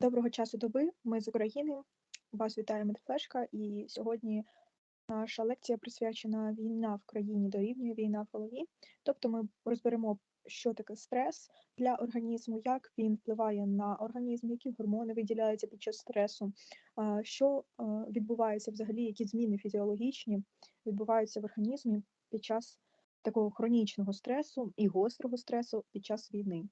Доброго часу доби. Ми з України. Вас вітає Медфлешка, і сьогодні наша лекція присвячена війна в країні дорівнює війна в голові. Тобто ми розберемо, що таке стрес для організму, як він впливає на організм, які гормони виділяються під час стресу, що відбувається взагалі, які зміни фізіологічні відбуваються в організмі під час такого хронічного стресу і гострого стресу під час війни.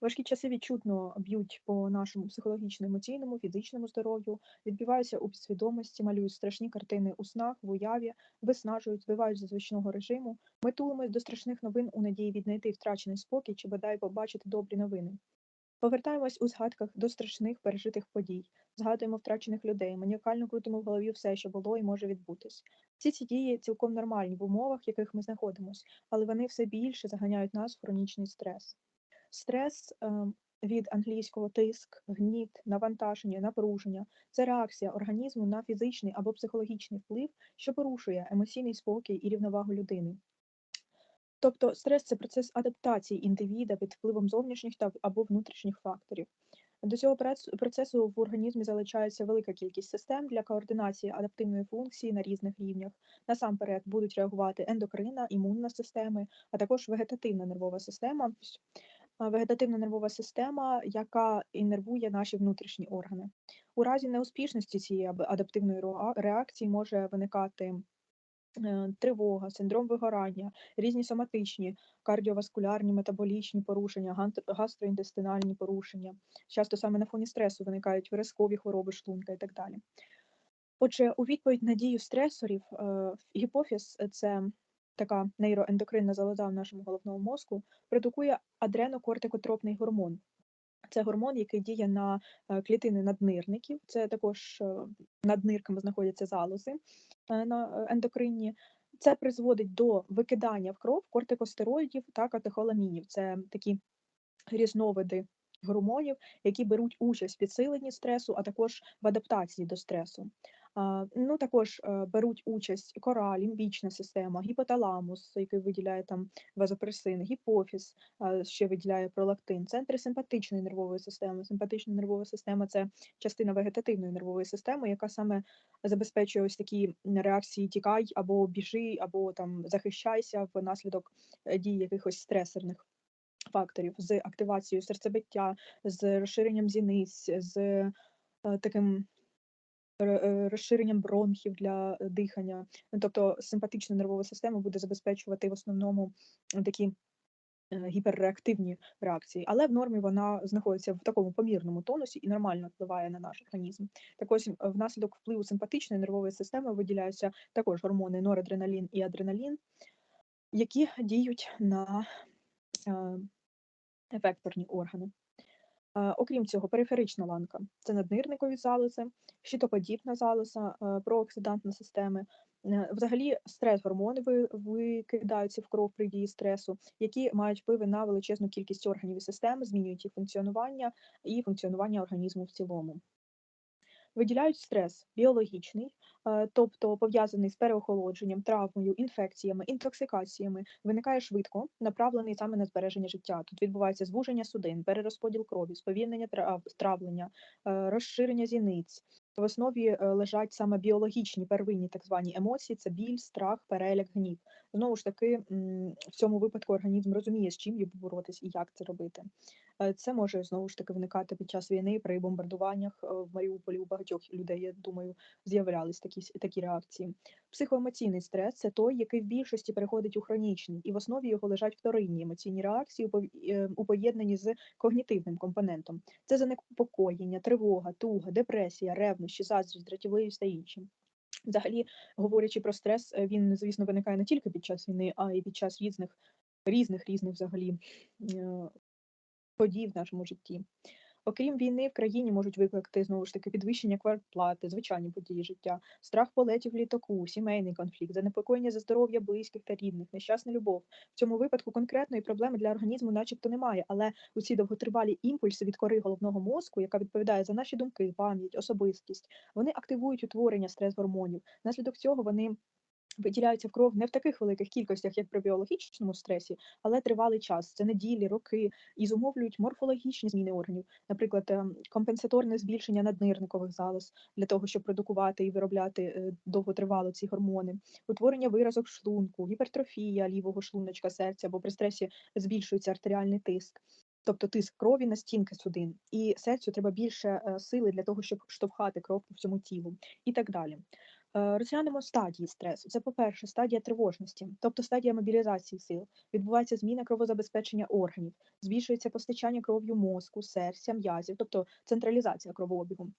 Важкі часи відчутно б'ють по нашому психологічно-емоційному, фізичному здоров'ю, відбиваються у підсвідомості, малюють страшні картини у снах, в уяві, виснажують, збивають звичного режиму. Ми тулимось до страшних новин у надії віднайти втрачений спокій чи бодай побачити добрі новини. Повертаємось у згадках до страшних пережитих подій, згадуємо втрачених людей, маніакально крутимо в голові все, що було і може відбутись. Всі ці дії цілком нормальні в умовах, в яких ми знаходимося, але вони все більше заганяють нас в хронічний стрес. Стрес ем, від англійського тиск, гніт, навантаження, напруження це реакція організму на фізичний або психологічний вплив, що порушує емоційний спокій і рівновагу людини. Тобто стрес це процес адаптації індивіда під впливом зовнішніх та або внутрішніх факторів. До цього процесу в організмі залучається велика кількість систем для координації адаптивної функції на різних рівнях. Насамперед будуть реагувати ендокринна, імунна системи, а також вегетативна нервова система вегетативна нервова система, яка іннервує наші внутрішні органи. У разі неуспішності цієї адаптивної реакції може виникати е, тривога, синдром вигорання, різні соматичні, кардіоваскулярні, метаболічні порушення, гастроінтестинальні порушення. Часто саме на фоні стресу виникають виразкові хвороби шлунка і так далі. Отже, у відповідь на дію стресорів е, гіпофіз це така нейроендокринна залоза в нашому головному мозку, продукує адренокортикотропний гормон. Це гормон, який діє на е, клітини наднирників. Це також е, над нирками знаходяться залози е, на ендокринні. Це призводить до викидання в кров кортикостероїдів та катехоламінів. Це такі різновиди гормонів, які беруть участь в підсиленні стресу, а також в адаптації до стресу. Ну, Також е, беруть участь кора, лімбічна система, гіпоталамус, який виділяє там вазопресин, гіпофіз, що виділяє пролактин, центри симпатичної нервової системи. Симпатична нервова система це частина вегетативної нервової системи, яка саме забезпечує ось такі реакції тікай або біжи, або там захищайся внаслідок е, дій якихось стресорних. Факторів з активацією серцебиття, з розширенням зіниць, з е, таким розширенням бронхів для е, дихання. Ну, тобто симпатична нервова система буде забезпечувати в основному такі е, гіперреактивні реакції, але в нормі вона знаходиться в такому помірному тонусі і нормально впливає на наш організм. Так ось внаслідок впливу симпатичної нервової системи виділяються також гормони норадреналін і адреналін, які діють на ефекторні органи. Окрім цього, периферична ланка це наднирникові залози, щитоподібна залоза, прооксидантна системи. Е, взагалі, стрес-гормони викидаються в кров при дії стресу, які мають впливи на величезну кількість органів і систем, змінюють їх функціонування і функціонування організму в цілому. Виділяють стрес біологічний, е, тобто пов'язаний з переохолодженням, травмою, інфекціями, інтоксикаціями, виникає швидко, направлений саме на збереження життя. Тут відбувається звуження судин, перерозподіл крові, сповільнення травлення, е, розширення зіниць, в основі е, лежать саме біологічні первинні так звані емоції: це біль, страх, переляк, гнів. Знову ж таки, в цьому випадку організм розуміє, з чим його боротись і як це робити. Е, це може знову ж таки виникати під час війни при бомбардуваннях е, в Маріуполі. У багатьох людей, я думаю, з'являлись такі такі реакції. Психоемоційний стрес це той, який в більшості переходить у хронічний, і в основі його лежать вторинні емоційні реакції у поєднанні з когнітивним компонентом. Це занепокоєння, тривога, туга, депресія, ревнощі, заздрість, дратівливість та інші. Взагалі, говорячи про стрес, е, він, звісно, виникає не тільки під час війни, а й під час різних різних різних взагалі е, подій в нашому житті. Окрім війни, в країні можуть викликати знову ж таки підвищення квартплати, звичайні події життя, страх полетів літаку, сімейний конфлікт, занепокоєння за здоров'я близьких та рідних, нещасна любов. В цьому випадку конкретної проблеми для організму, начебто, немає, але у ці довготривалі імпульси від кори головного мозку, яка відповідає за наші думки, пам'ять, особистість, вони активують утворення стрес-гормонів. Наслідок цього вони виділяються в кров не в таких великих кількостях, як при біологічному стресі, але тривалий час це неділі, роки і зумовлюють морфологічні зміни органів, наприклад, ем, компенсаторне збільшення наднирникових залоз для того, щоб продукувати і виробляти е, довготривало ці гормони, утворення виразок шлунку, гіпертрофія лівого шлуночка серця, бо при стресі збільшується артеріальний тиск. Тобто тиск крові на стінки судин, і серцю треба більше е, сили для того, щоб штовхати кров по всьому тілу, і так далі. Е, розглянемо стадії стресу. Це, по-перше, стадія тривожності, тобто стадія мобілізації сил. Відбувається зміна кровозабезпечення органів, збільшується постачання кров'ю мозку, серця, м'язів, тобто централізація кровообігу.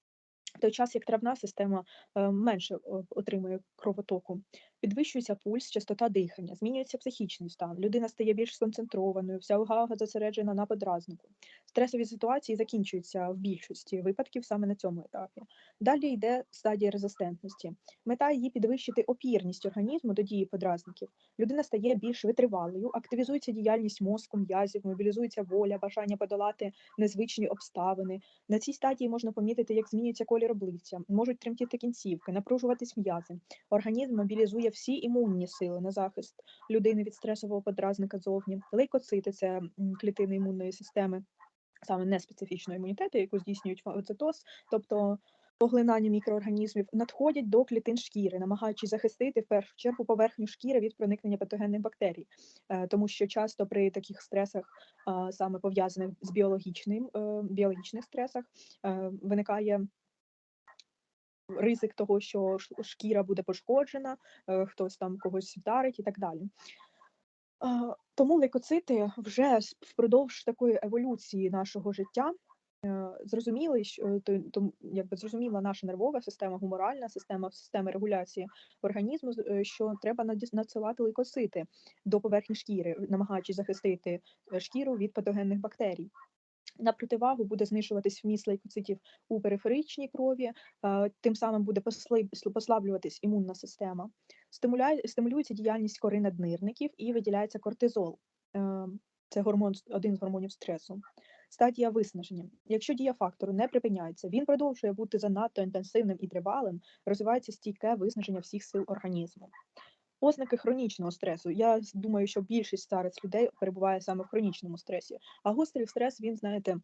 В той час як травна система е, менше отримує кровотоку, підвищується пульс, частота дихання, змінюється психічний стан, людина стає більш сконцентрованою, вся увага зосереджена на подразнику. Стресові ситуації закінчуються в більшості випадків саме на цьому етапі. Далі йде стадія резистентності. Мета її підвищити опірність організму до дії подразників. Людина стає більш витривалою, активізується діяльність мозку, м'язів, мобілізується воля, бажання подолати незвичні обставини. На цій стадії можна помітити, як змінюється колір обличчя, можуть тремтіти кінцівки, напружуватись м'язи. Організм мобілізує всі імунні сили на захист людини від стресового подразника зовні. Лейкоцити це клітини імунної системи, саме неспецифічного імунітету, яку здійснюють фагоцитоз, тобто поглинання мікроорганізмів, надходять до клітин шкіри, намагаючись захистити в першу чергу поверхню шкіри від проникнення патогенних бактерій, е, тому що часто при таких стресах, саме пов'язаних з біологічним е, біологічних стресах, е, виникає ризик того, що шкіра буде пошкоджена, е, хтось там когось вдарить і так далі. Тому лейкоцити вже впродовж такої еволюції нашого життя е, зрозуміли, що то, то, якби зрозуміла наша нервова система, гуморальна система, система регуляції організму, е, що треба надсилати лейкоцити до поверхні шкіри, намагаючись захистити шкіру від патогенних бактерій. На противагу буде знижуватись вміст лейкоцитів у периферичній крові, тим самим буде послаблюватись імунна система, стимулюється діяльність кори наднирників і виділяється кортизол. Е, це гормон, один з гормонів стресу. Стадія виснаження. Якщо дія фактору не припиняється, він продовжує бути занадто інтенсивним і тривалим, розвивається стійке виснаження всіх сил організму. Ознаки хронічного стресу. Я думаю, що більшість зараз людей перебуває саме в хронічному стресі. А гострий стрес, він, знаєте,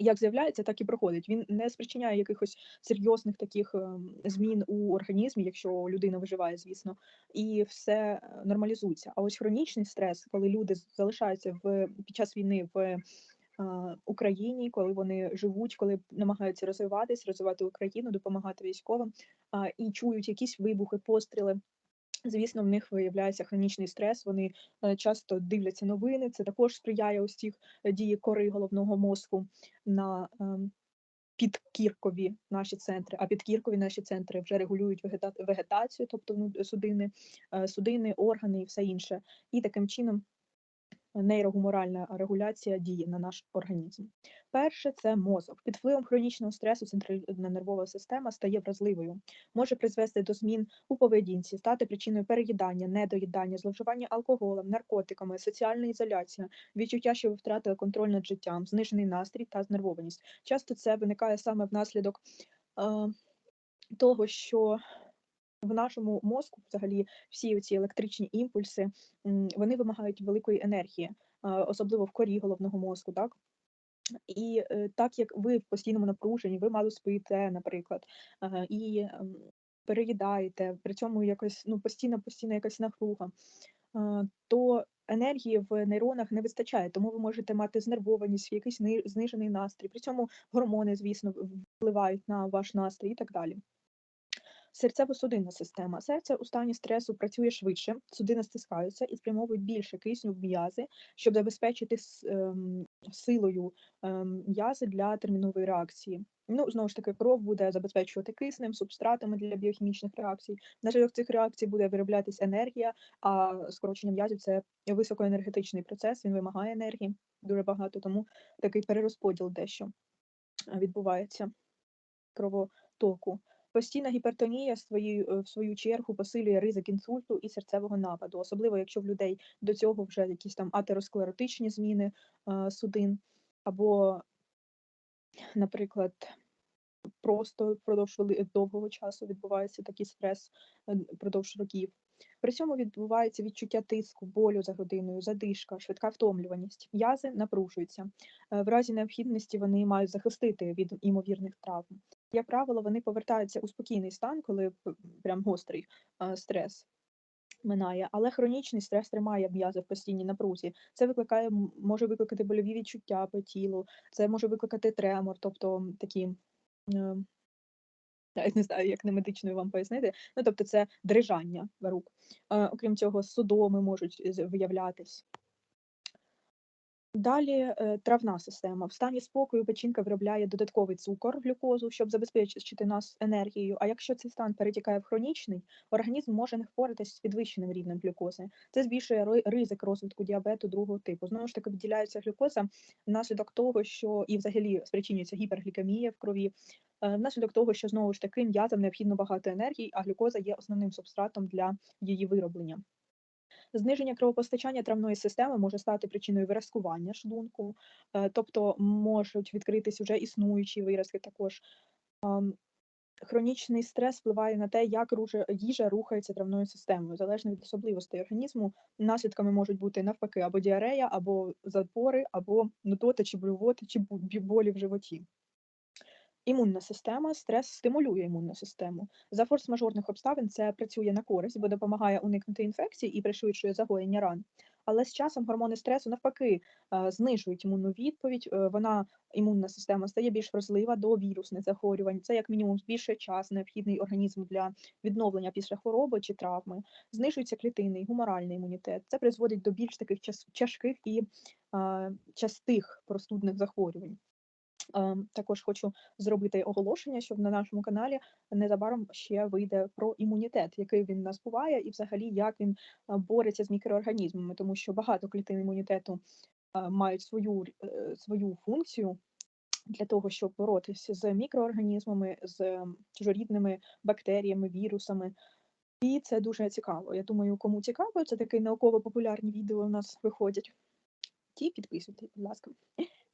як з'являється, так і проходить. Він не спричиняє якихось серйозних таких ем, змін у організмі, якщо людина виживає, звісно, і все е, нормалізується. А ось хронічний стрес, коли люди залишаються в під час війни в е, Україні, коли вони живуть, коли намагаються розвиватись, розвивати Україну, допомагати військовим і чують якісь вибухи, постріли. Звісно, в них виявляється хронічний стрес. Вони е, часто дивляться новини. Це також сприяє цих е, дії кори головного мозку на ем, підкіркові наші центри. А підкіркові наші центри вже регулюють вегетацію, тобто ну, судини, е, судини, органи і все інше. І таким чином нейрогуморальна регуляція діє на наш організм. Перше це мозок. Під впливом хронічного стресу центральна нервова система стає вразливою, може призвести до змін у поведінці, стати причиною переїдання, недоїдання, зловживання алкоголем, наркотиками, соціальна ізоляція, відчуття, що ви втратили контроль над життям, знижений настрій та знервованість. Часто це виникає саме внаслідок е, того, що в нашому мозку, взагалі, всі ці електричні імпульси, вони вимагають великої енергії, особливо в корі головного мозку, так? І е, так як ви в постійному напруженні, ви мало спите, наприклад, і ем, переїдаєте, при цьому якось ну постійно якась напруга, то енергії в нейронах не вистачає, тому ви можете мати знервованість, якийсь знижений настрій. При цьому гормони, звісно, впливають на ваш настрій і так далі. Серцево-судинна система. Серце у стані стресу працює швидше, судини стискаються і спрямовують більше кисню в м'язи, щоб забезпечити ем, силою ем, м'язи для термінової реакції. Ну, знову ж таки, кров буде забезпечувати киснем, субстратами для біохімічних реакцій. Внаслідок цих реакцій буде вироблятись енергія, а скорочення м'язів це високоенергетичний процес, він вимагає енергії дуже багато, тому такий перерозподіл дещо відбувається кровотоку. Постійна гіпертонія свої, е, в свою чергу посилює ризик інсульту і серцевого нападу, особливо якщо в людей до цього вже якісь там атеросклеротичні зміни е, судин, або, наприклад, просто впродовж довгого часу відбувається такий стрес е, впродовж років. При цьому відбувається відчуття тиску, болю за грудиною, задишка, швидка втомлюваність. М'язи напружуються. В разі необхідності вони мають захистити від імовірних травм. Як правило, вони повертаються у спокійний стан, коли прям гострий стрес минає, але хронічний стрес тримає м'язи в постійній напрузі. Це викликає, може викликати больові відчуття по тілу, це може викликати тремор, тобто такі. я не знаю, як не медичною вам пояснити. Ну, тобто, це дрижання рук. Окрім цього, судоми можуть виявлятись. Далі е, травна система. В стані спокою печінка виробляє додатковий цукор, глюкозу, щоб забезпечити нас енергією. А якщо цей стан перетікає в хронічний, організм може не впоратись з підвищеним рівнем глюкози. Це збільшує ри- ризик розвитку діабету другого типу. Знову ж таки, виділяється глюкоза внаслідок того, що і взагалі спричинюється гіперглікемія в крові. е, Внаслідок того, що знову ж таки м'язам необхідно багато енергії, а глюкоза є основним субстратом для її вироблення. Зниження кровопостачання травної системи може стати причиною виразкування шлунку, е, тобто можуть відкритись вже існуючі виразки також. Хронічний стрес впливає на те, як їжа рухається травною системою, залежно від особливостей організму. Наслідками можуть бути навпаки або діарея, або запори, або нудота чи блювоти, чи болі в животі. Імунна система, стрес стимулює імунну систему. За форс-мажорних обставин це працює на користь, бо допомагає уникнути інфекцій і пришвидшує загоєння ран. Але з часом гормони стресу навпаки е, знижують імунну відповідь. е, Вона імунна система стає більш вразлива до вірусних захворювань. Це як мінімум збільшує час, необхідний організму для відновлення після хвороби чи травми. Знижується клітинний, гуморальний імунітет. Це призводить до більш таких тяжких і е, частих простудних захворювань. Також хочу зробити оголошення, що на нашому каналі незабаром ще вийде про імунітет, який він нас буває, і взагалі як він бореться з мікроорганізмами, тому що багато клітин імунітету мають свою е, свою функцію для того, щоб боротися з мікроорганізмами, з чужорідними бактеріями, вірусами. І це дуже цікаво. Я думаю, кому цікаво, це такі науково-популярні відео у нас виходять. Ті підписуйтесь, будь ласка.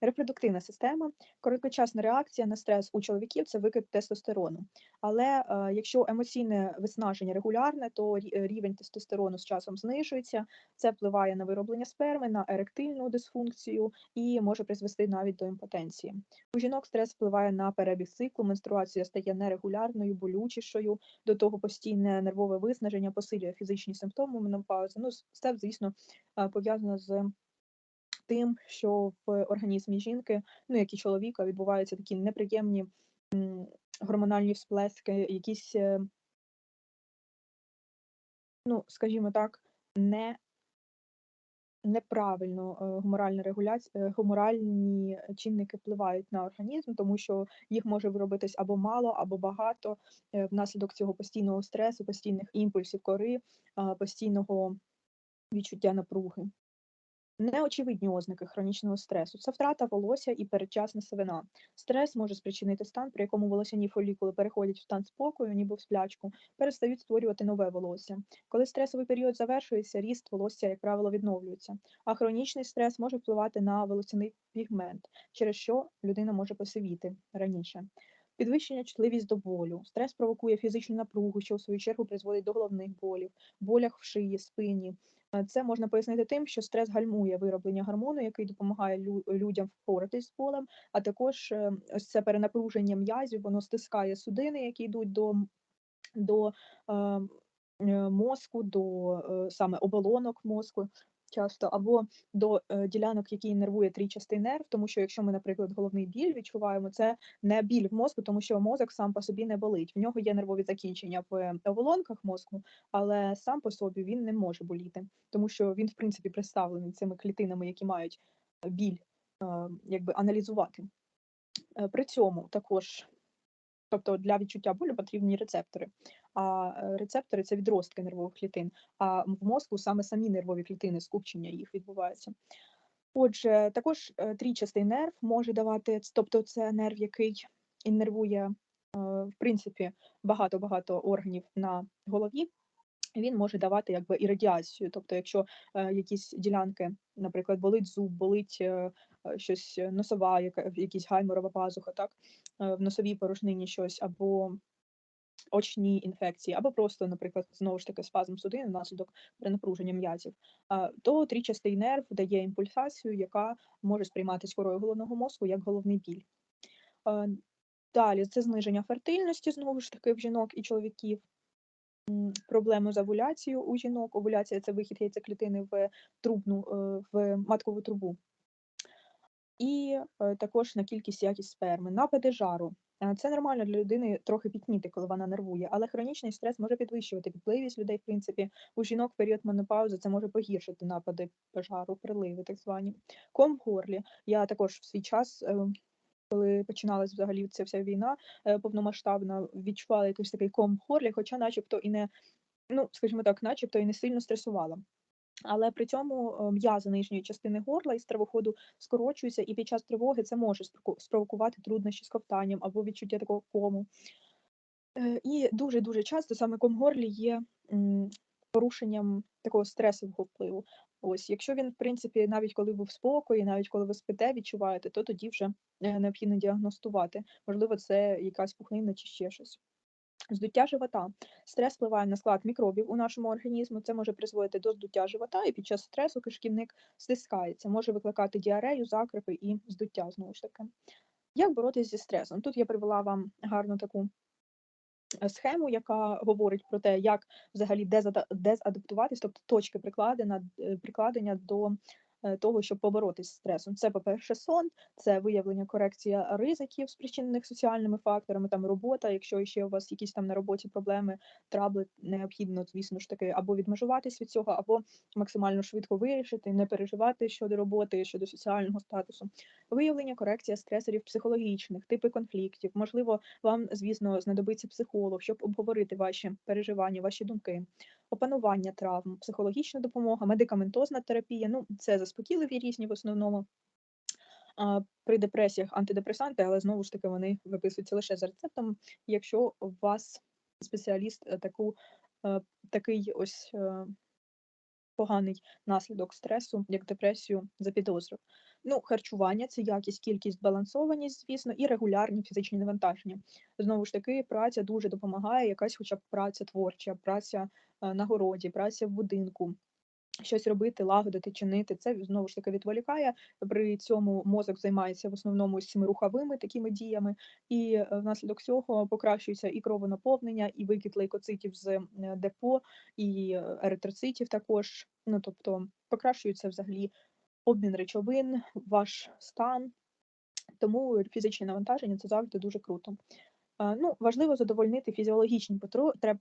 Репродуктивна система. Короткочасна реакція на стрес у чоловіків це викид тестостерону. Але е, якщо емоційне виснаження регулярне, то е, рівень тестостерону з часом знижується. Це впливає на вироблення сперми, на еректильну дисфункцію і може призвести навіть до імпотенції. У жінок стрес впливає на перебіг циклу, менструація стає нерегулярною, болючішою. До того постійне нервове виснаження посилює фізичні симптоми менопаузи. Ну, це, звісно, е, пов'язано з тим, що в організмі жінки, ну як і чоловіка, відбуваються такі неприємні гормональні всплески, якісь, е, ну, скажімо так, не неправильно е, гуморальна регуляція, гуморальні чинники впливають на організм, тому що їх може виробитись або мало, або багато е, внаслідок цього постійного стресу, постійних імпульсів кори, постійного відчуття напруги. Неочевидні ознаки хронічного стресу це втрата волосся і передчасна сивина. Стрес може спричинити стан, при якому волосяні фолікули переходять в стан спокою, ніби в сплячку, перестають створювати нове волосся. Коли стресовий період завершується, ріст волосся, як правило, відновлюється. А хронічний стрес може впливати на волосяний пігмент, через що людина може посивіти раніше. Підвищення чутливість до болю. Стрес провокує фізичну напругу, що в свою чергу призводить до головних болів, болях в шиї, спині. Е, Це можна пояснити тим, що стрес гальмує вироблення гормону, який допомагає лю- людям впоратись з болем, а також е, ось це перенапруження м'язів, воно стискає судини, які йдуть до, до е, е, мозку, до е, саме оболонок мозку. Часто або до е, ділянок, які нервує трійчастий нерв, тому що якщо ми, наприклад, головний біль відчуваємо, це не біль в мозку, тому що мозок сам по собі не болить. В нього є нервові закінчення в оболонках мозку, але сам по собі він не може боліти, тому що він, в принципі, представлений цими клітинами, які мають біль, е, якби аналізувати. Е, При цьому також, тобто для відчуття болю потрібні рецептори. А е, рецептори це відростки нервових клітин. А в мозку саме самі нервові клітини, скупчення їх відбувається. Отже, також трічастий нерв може давати, тобто це нерв, який іннервує, е, в принципі, багато-багато органів на голові. Він може давати якби і радіацію. Тобто, якщо е, якісь ділянки, наприклад, болить зуб, болить е, е, щось е, носова, яка якісь гайморова пазуха, так е, в носовій порожнині щось, або очні інфекції, або просто, наприклад, знову ж таки спазм судин внаслідок перенапруження м'язів, а, то трічастий нерв дає імпульсацію, яка може сприйматись корою головного мозку як головний біль. Далі це зниження фертильності, знову ж таки, в жінок і чоловіків. М, Проблеми з овуляцією у жінок. Овуляція це вихід яйцеклітини в трубну, е, в маткову трубу. І е, також на кількість якість сперми, напади жару. Е, Це нормально для людини трохи пітніти, коли вона нервує, але хронічний стрес може підвищувати пітливість людей, в принципі. У жінок в період менопаузи це може погіршити напади жару, приливи, так звані. Ком в горлі. Я також в свій час, е, коли починалась взагалі ця вся війна е, повномасштабна, відчувала якийсь такий ком хоча начебто і не, ну, скажімо так, начебто і не сильно стресувала. Але при цьому е, м'язи нижньої частини горла і стравоходу скорочуються, і під час тривоги це може спровоку- спровокувати труднощі з ковтанням або відчуття такого кому. Е, І дуже-дуже часто саме ком горлі є порушенням такого стресового впливу. Ось, якщо він, в принципі, навіть коли ви в спокої, навіть коли ви спите, відчуваєте, то тоді вже е, необхідно діагностувати. Можливо, це якась пухлина чи ще щось. Здуття живота. Стрес впливає на склад мікробів у нашому організму. Це може призводити до здуття живота, і під час стресу кишківник стискається, може викликати діарею, закрипи і здуття знову ж таки. Як боротися зі стресом? Тут я привела вам гарну таку схему, яка говорить про те, як взагалі дезада- дезадаптуватись, тобто точки прикладення, е, прикладення до е, того, щоб поборотись з стресом. Це, по-перше, сон, це виявлення корекція ризиків, спричинених соціальними факторами, там робота. Якщо ще у вас якісь там на роботі проблеми, трабли, необхідно, звісно ж таки, або відмежуватись від цього, або максимально швидко вирішити, не переживати щодо роботи, щодо соціального статусу. Виявлення корекція стресорів психологічних, типи конфліктів. Можливо, вам, звісно, знадобиться психолог, щоб обговорити ваші переживання, ваші думки. Опанування травм, психологічна допомога, медикаментозна терапія. Ну, це заспокійливі різні в основному. При депресіях антидепресанти, але знову ж таки вони виписуються лише за рецептом, якщо у вас спеціаліст е, таку, е, такий ось е, поганий наслідок стресу, як депресію, запідозрив. Ну, харчування це якість, кількість, балансованість, звісно, і регулярні фізичні навантаження. Знову ж таки, праця дуже допомагає, якась, хоча б праця творча, праця е, на городі, праця в будинку. Щось робити, лагодити, чинити, це знову ж таки відволікає. При цьому мозок займається в основному цими руховими такими діями, і е, внаслідок цього покращується і кровонаповнення, і викид лейкоцитів з депо, і е, еритроцитів також. Ну тобто покращується взагалі обмін речовин, ваш стан. Тому фізичні навантаження це завжди дуже круто. Е, Ну, важливо задовольнити фізіологічні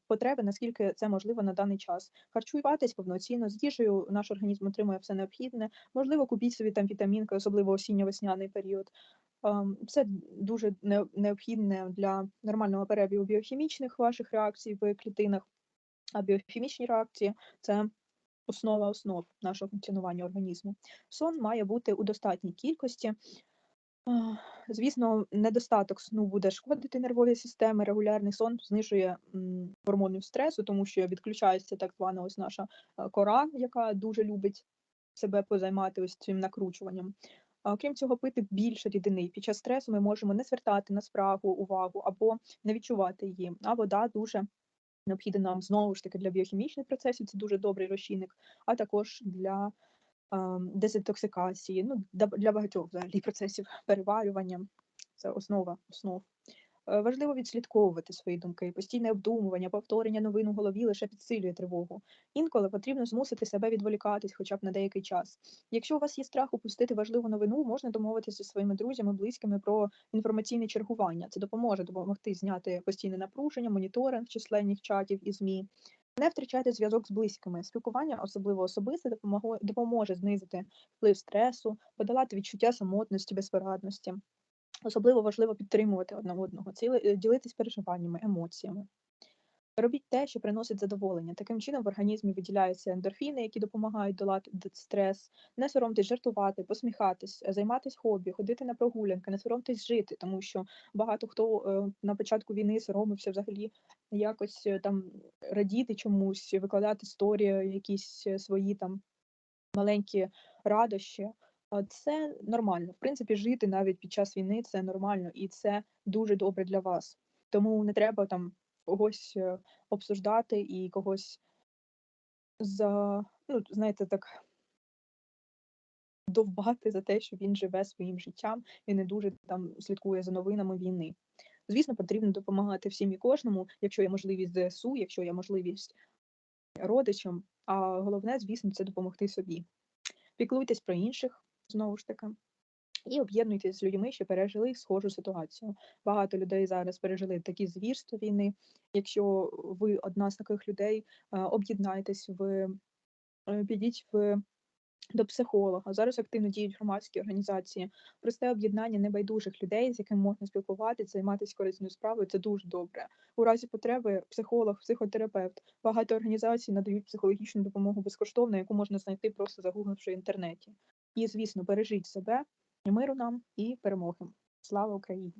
потреби, наскільки це можливо на даний час. Харчуватись повноцінно з їжею, наш організм отримує все необхідне. Можливо, купіть собі там вітамінки, особливо осінньо-весняний період. Ем, Це дуже необхідне для нормального перебігу біохімічних ваших реакцій в клітинах. А біохімічні реакції це основа основ нашого функціонування організму. Сон має бути у достатній кількості. Звісно, недостаток сну буде шкодити нервовій системі. Регулярний сон знижує м, гормони стресу, тому що відключається так звана ось наша е, кора, яка дуже любить себе позаймати ось цим накручуванням. Окрім цього, пити більше рідини. Під час стресу ми можемо не звертати на спрагу увагу або не відчувати її. А вода дуже необхідна нам знову ж таки для біохімічних процесів. Це дуже добрий розчинник, а також для ем, дезінтоксикації, ну, для багатьох взагалі процесів переварювання. Це основа основ. Е, Важливо відслідковувати свої думки, постійне обдумування, повторення новин у голові лише підсилює тривогу. Інколи потрібно змусити себе відволікатись хоча б на деякий час. Якщо у вас є страх упустити важливу новину, можна домовитися зі своїми друзями, близькими про інформаційне чергування. Це допоможе допомогти зняти постійне напруження, моніторинг численних чатів і ЗМІ. Не втрачайте зв'язок з близькими. Спілкування, особливо особисте, допоможе, допоможе знизити вплив стресу, подолати відчуття самотності, безпорадності. Особливо важливо підтримувати одного, ціли- е, ділитись переживаннями, емоціями. Робіть те, що приносить задоволення. Таким чином в організмі виділяються ендорфіни, які допомагають долати стрес. Не соромтесь жартувати, посміхатись, е, займатись хобі, ходити на прогулянки, не соромтесь жити, тому що багато хто е, на початку війни соромився взагалі якось там радіти чомусь, викладати історії, якісь свої там маленькі радощі. Це нормально. В принципі, жити навіть під час війни це нормально і це дуже добре для вас. Тому не треба там когось е, обсуждати і когось за, ну, знаєте, так довбати за те, що він живе своїм життям і не дуже там слідкує за новинами війни. Звісно, потрібно допомагати всім і кожному, якщо є можливість ЗСУ, якщо є можливість родичам. А головне, звісно, це допомогти собі. Піклуйтесь про інших знову ж таки. І об'єднуйтесь з людьми, що пережили схожу ситуацію. Багато людей зараз пережили такі звірства війни. Якщо ви одна з таких людей, е, об'єднайтесь, ви е, підіть в до психолога. Зараз активно діють громадські організації. Просте об'єднання небайдужих людей, з яким можна спілкуватися, займатися корисною справою. Це дуже добре. У разі потреби психолог, психотерапевт. Багато організацій надають психологічну допомогу безкоштовно, яку можна знайти просто загугливши в інтернеті. І, звісно, бережіть себе, миру нам і перемоги. Слава Україні!